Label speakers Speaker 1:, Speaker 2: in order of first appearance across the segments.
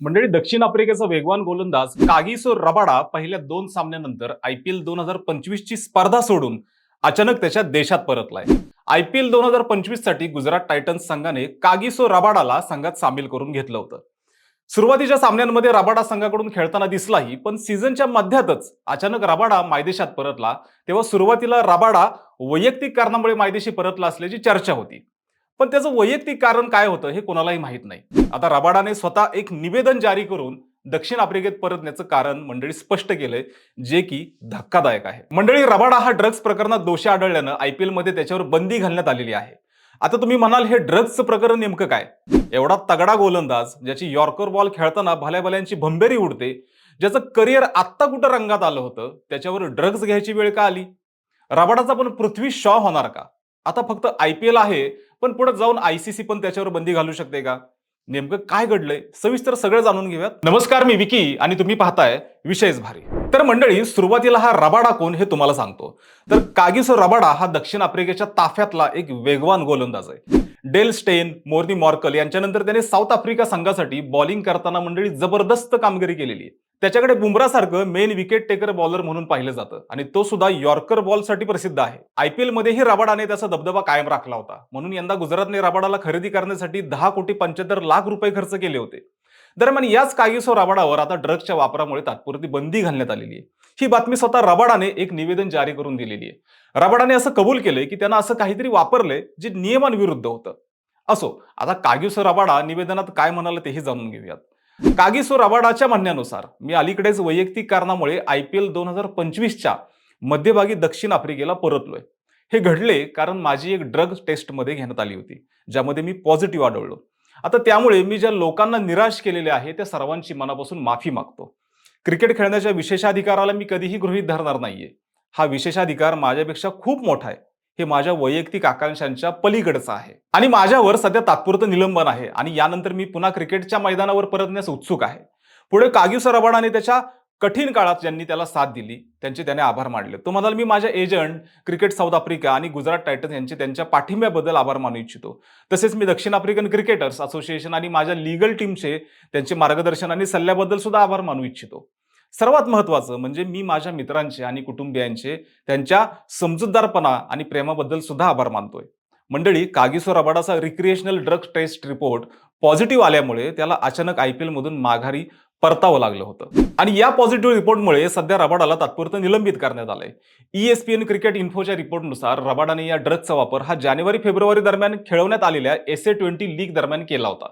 Speaker 1: मंडळी दक्षिण आफ्रिकेचा वेगवान गोलंदाज कागिसो रबाडा पहिल्या दोन सामन्यानंतर आयपीएल दोन हजार पंचवीस ची स्पर्धा सोडून अचानक त्याच्या देशात परतलाय. आयपीएल दोन हजार पंचवीससाठी गुजरात टायटन्स संघाने कागिसो रबाडाला संघात सामील करून घेतलं होतं. सुरुवातीच्या सामन्यांमध्ये रबाडा संघाकडून खेळताना दिसलाही पण सीझनच्या मध्यातच अचानक रबाडा मायदेशात परतला तेव्हा सुरुवातीला रबाडा वैयक्तिक कारणामुळे मायदेशी परतला असल्याची चर्चा होती. पण त्याचं वैयक्तिक कारण काय होतं हे कोणालाही माहीत नाही. आता रबाडाने स्वतः एक निवेदन जारी करून दक्षिण आफ्रिकेत परतण्याचं कारण मंडळी स्पष्ट केलंय जे की धक्कादायक आहे. मंडळी रबाडा हा ड्रग्ज प्रकरणात दोषी आढळल्यानं आयपीएलमध्ये त्याच्यावर बंदी घालण्यात आलेली आहे. आता तुम्ही म्हणाल हे ड्रग्जचं प्रकरण नेमकं काय? एवढा तगडा गोलंदाज ज्याची यॉर्कर बॉल खेळताना भल्याभल्यांची भंबेरी उडते ज्याचं करिअर आत्ता कुठं रंगात आलं होतं त्याच्यावर ड्रग्ज घ्यायची वेळ का आली? रबाडाचा पण पृथ्वी शॉ होणार का? आता फक्त आयपीएल आहे पण पुढे जाऊन आयसीसी पण त्याच्यावर बंदी घालू शकते का? नेमकं काय घडलंय? सविस्तर सगळं जाणून घेऊयात. नमस्कार मी विकी आणि तुम्ही पाहताय विषयच भारी. तर मंडळी सुरुवातीला हा रबाडा कोण हे तुम्हाला सांगतो. तर कागिसो रबाडा हा दक्षिण आफ्रिकेच्या ताफ्यातला एक वेगवान गोलंदाज आहे. डेल स्टेन मोर्नी मॉर्कल यांच्यानंतर त्याने साऊथ आफ्रिका संघासाठी बॉलिंग करताना मंडळी जबरदस्त कामगिरी केलेली आहे. त्याच्याकडे बुमरासारखं मेन विकेट टेकर बॉलर म्हणून पाहिलं जातं. आणि तो सुद्धा यॉर्कर बॉलसाठी प्रसिद्ध आहे. आयपीएल मध्येही रबाडाने त्याचा दबदबा कायम राखला होता. म्हणून यंदा गुजरातने रबाडाला खरेदी करण्यासाठी दहा कोटी पंच्याहत्तर लाख रुपये खर्च केले होते. दरम्यान याच कागिसो रबाडावर आता ड्रग्सच्या वापरामुळे तात्पुरती बंदी घालण्यात आलेली आहे. ही बातमी स्वतः रबाडाने एक निवेदन जारी करून दिलेली आहे. रबाडाने असं कबूल केलंय की त्यांना असं काहीतरी वापरलंय जे नियमांविरुद्ध होतं. असो आता कागिसो रबाडा निवेदनात काय म्हणाले तेही जाणून घेऊयात. कागिसो रबाडाच्या म्हणण्यानुसार मी अलीकडेच वैयक्तिक कारणामुळे आयपीएल दोन हजार पंचवीसच्या मध्यभागी दक्षिण आफ्रिकेला परतलोय. हे घडले कारण माझी एक ड्रग टेस्टमध्ये घेण्यात आली होती ज्यामध्ये मी पॉझिटिव्ह आढळलो. आता त्यामुळे मी ज्या लोकांना निराश केलेले आहे त्या सर्वांची मनापासून माफी मागतो. क्रिकेट खेळण्याच्या विशेषाधिकाराला मी कधीही गृहीत धरणार नाहीये. हा विशेषाधिकार माझ्यापेक्षा खूप मोठा आहे. हे माझ्या वैयक्तिक आकांक्षांच्या पलीकडचं आहे. आणि माझ्यावर सध्या तात्पुरतं निलंबन आहे. आणि यानंतर मी पुन्हा क्रिकेटच्या मैदानावर परतण्यास उत्सुक आहे. पुढे कागिसो रबाडाने त्याच्या कठीण काळात ज्यांनी त्याला साथ दिली त्यांचे त्याने आभार मानले. तो म्हणाल मी माझ्या एजंट क्रिकेट साऊथ आफ्रिका आणि गुजरात टायटन्स यांचे त्यांच्या पाठिंब्याबद्दल आभार मानू इच्छितो. तसेच मी दक्षिण आफ्रिकन क्रिकेटर्स असोसिएशन आणि माझ्या लिगल टीमचे त्यांचे मार्गदर्शन आणि सल्ल्याबद्दल सुद्धा आभार मानू इच्छितो. सर्वात महत्वाचं म्हणजे मी माझ्या मित्रांचे आणि कुटुंबियांचे त्यांच्या समजूतदारपणा आणि प्रेमाबद्दल सुद्धा आभार मानतोय. मंडळी Kagiso रबाडाचा recreational drugs test report positive आल्यामुळे त्याला अचानक आयपीएल मधून माघारी परतावं लागलं होतं. आणि या पॉझिटिव्ह रिपोर्टमुळे सध्या रबाडाला तात्पुरतं निलंबित करण्यात आलंय. E ईएसपीएन क्रिकेट इन्फोच्या रिपोर्टनुसार रबाडाने या ड्रग्जचा वापर हा जानेवारी फेब्रुवारी दरम्यान खेळवण्यात आलेल्या एस ए ट्वेंटी लीग दरम्यान केला होता.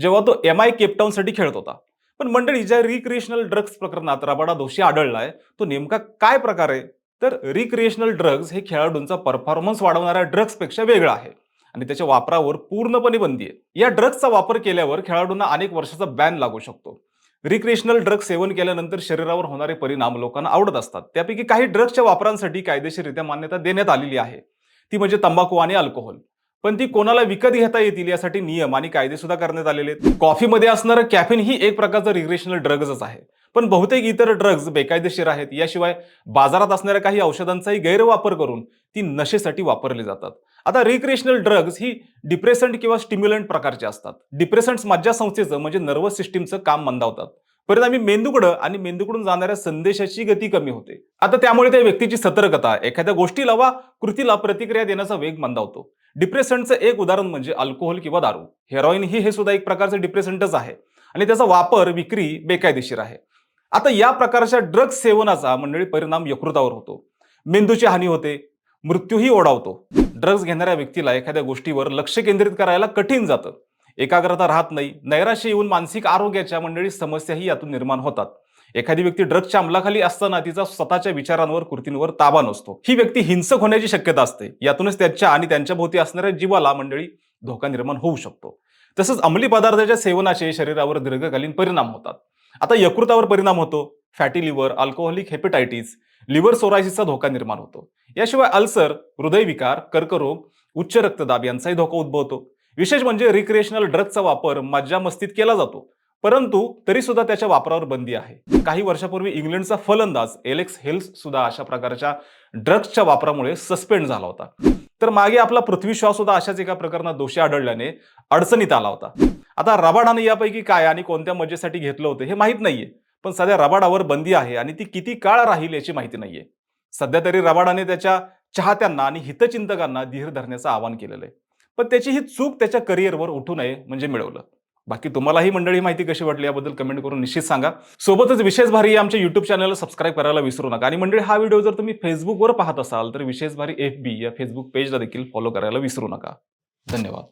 Speaker 1: जेव्हा तो एम आय केपटाऊनसाठी खेळत होता. पण मंडळी ज्या रिक्रिएशनल ड्रग्ज प्रकरणात रबाडा दोषी आढळलाय तो नेमका काय प्रकार आहे? तर रिक्रिएशनल ड्रग्ज हे खेळाडूंचा परफॉर्मन्स वाढवणाऱ्या ड्रग्जपेक्षा वेगळं आहे. आणि त्याच्या वापरावर पूर्णपणे बंदी आहे. या ड्रग्जचा वापर केल्यावर खेळाडूंना अनेक वर्षाचा बॅन लागू शकतो. रिक्रिएशनल ड्रग्ज सेवन केल्यानंतर शरीरावर होणारे परिणाम लोकांना आवडत असतात. त्यापैकी काही ड्रग्सच्या वापरांसाठी कायदेशीररित्या मान्यता देण्यात आलेली आहे. ती म्हणजे तंबाखू आणि अल्कोहोल. पण ती कोणाला विकत घेता येतील यासाठी नियम आणि कायदे सुद्धा करण्यात आलेले आहेत. कॉफीमध्ये असणारं कॅफिन ही एक प्रकारचं रिग्रेशनल ड्रग्जच आहे. पण बहुतेक इतर ड्रग्ज बेकायदेशीर आहेत. याशिवाय बाजारात असणाऱ्या काही औषधांचाही गैरवापर करून ती नशेसाठी वापरली जातात. आता रिक्रिएशनल ड्रग्ज ही डिप्रेसंट किंवा स्टिम्युलंट प्रकारचे असतात. डिप्रेसंट्स मज्जासंस्थेचं म्हणजे नर्वस सिस्टीमचं काम मंदावतात. परिणामी मेंदूकडं आणि मेंदूकडून जाणाऱ्या संदेशाची गती कमी होते. आता त्यामुळे त्या व्यक्तीची सतर्कता एखाद्या गोष्टीला वा कृतीला प्रतिक्रिया देण्याचा वेग मंदावतो. डिप्रेसंटचं एक उदाहरण म्हणजे अल्कोहोल किंवा दारू. हेरॉईन ही हे सुद्धा एक प्रकारचं डिप्रेसंटच आहे. आणि त्याचा वापर विक्री बेकायदेशीर आहे. आता या प्रकारच्या ड्रग सेवनाचा मंडळी परिणाम यकृतावर होतो. मेंदूची हानी होते. मृत्यूही ओढावतो. ड्रग्ज घेणाऱ्या व्यक्तीला एखाद्या गोष्टीवर लक्ष केंद्रित करायला कठीण जातं. एकाग्रता राहत नाही. नैराश्य येऊन मानसिक आरोग्याच्या मंडळी समस्याही यातून निर्माण होतात. एखादी व्यक्ती ड्रग्जच्या अंमलाखाली असताना तिचा स्वतःच्या विचारांवर कृतींवर ताबा नसतो. ही व्यक्ती हिंसक होण्याची शक्यता असते. यातूनच त्याच्या आणि त्यांच्या भोवती असणाऱ्या जीवाला मंडळी धोका निर्माण होऊ शकतो. तसंच अंमली पदार्थाच्या सेवनाचे शरीरावर दीर्घकालीन परिणाम होतात. आता यकृतावर परिणाम होतो. Fatty liver alcoholic hepatitis liver सोरायसिसचा धोका निर्माण होतो. याशिवाय अल्सर हृदयविकार कर्करोग उच्च रक्तदाब यांचाही धोका उद्भवतो. विशेष म्हणजे रिक्रिएशनल ड्रगचा वापर मज्जा मस्तीत केला जातो. परंतु तरी सुद्धा त्याच्या वापरावर बंदी आहे. काही वर्षापूर्वी इंग्लंडचा फलंदाज एलेक्स हेल्स सुद्धा अशा प्रकारच्या ड्रग्सच्या वापरामुळे सस्पेंड झाला होता. तर मागे आपला पृथ्वी शॉ सुद्धा अशाच एका प्रकरणात दोषी आढळल्याने अडचणीत आला होता. आता रबाडाने यापैकी काय आणि कोणत्या मजेसाठी घेतलं होतं हे माहीत नाहीये. पण सध्या रबाडावर बंदी आहे आणि ती किती काळ राहील याची माहिती नाहीये. सध्या तरी रबाडाने त्याच्या चाहत्यांना आणि हितचिंतकांना धीर धरण्याचं आवाहन केलेलं आहे. पण त्याची ही चूक त्याच्या करिअरवर उठू नये म्हणजे मिळवलं. बाकी तुम्हाला ही मंडळी माहिती कशी वाटली याबद्दल कमेंट करून निश्चित सांगा. सोबतच विशेष भारी या आमच्या युट्यूब चॅनलला सबस्क्राईब करायला विसरू नका. आणि मंडळी हा व्हिडिओ जर तुम्ही फेसबुकवर पाहत असाल तर विशेष भारी एफ बी या फेसबुक पेजला देखील फॉलो करायला विसरू नका. धन्यवाद.